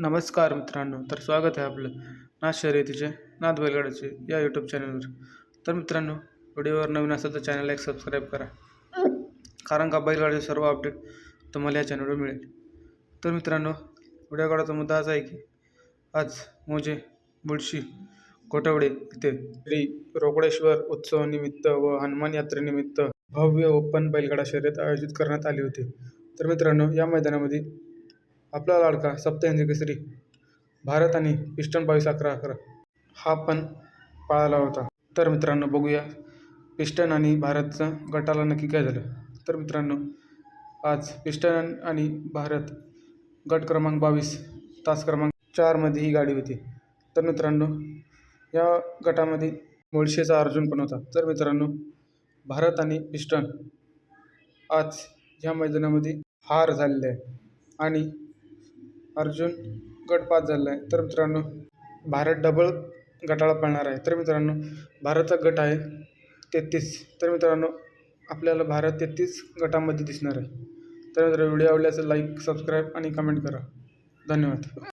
नमस्कार मित्रांनो तर स्वागत आहे आपलं नाथ शर्यतीचे नाथ बैलगाड्याचे या यूट्यूब चॅनलवर तर मित्रांनो व्हिडिओवर नवीन असेल तर चॅनलला एक सबस्क्राईब करा. कारण का बैलगाडीचे सर्व अपडेट तुम्हाला या चॅनलवर मिळेल. तर मित्रांनो व्हिडिओ काढायचा मुद्दा असा आहे की आज मोजे बुडशी कोटवडे इथे श्री रोकडेश्वर उत्सवानिमित्त व हनुमान यात्रेनिमित्त भव्य ओपन बैलगाडा शर्यत आयोजित करण्यात आली होती. तर मित्रांनो या मैदानामध्ये आपला लाडका सप्तहिंदी केसरी भारत आणि पिस्टन बावीस अकरा अकरा. हा पण पाळाला होता. तर मित्रांनो बघूया पिस्टन आणि भारतचं गटाला नक्की काय झालं. तर मित्रांनो आज पिस्टन आणि भारत गट क्रमांक बावीस तास क्रमांक चारमध्ये ही गाडी होती. तर मित्रांनो या गटामध्ये मुळशीचा अर्जुन पण होता. तर मित्रांनो भारत आणि पिस्टन आज ह्या मैदानामध्ये हार झालेले आहे. आणि अर्जुन गट पास झालेला आहे तर मित्रांनो भारत डबल गटाला पळणार आहे. तर मित्रांनो भारतचा गट आहे तेहतीस. तर मित्रांनो आपल्याला भारत तेहतीस गटामध्ये दिसणार आहे. तर मित्रांनो व्हिडिओ आवडल्यास लाईक सबस्क्राईब आणि कमेंट करा. धन्यवाद.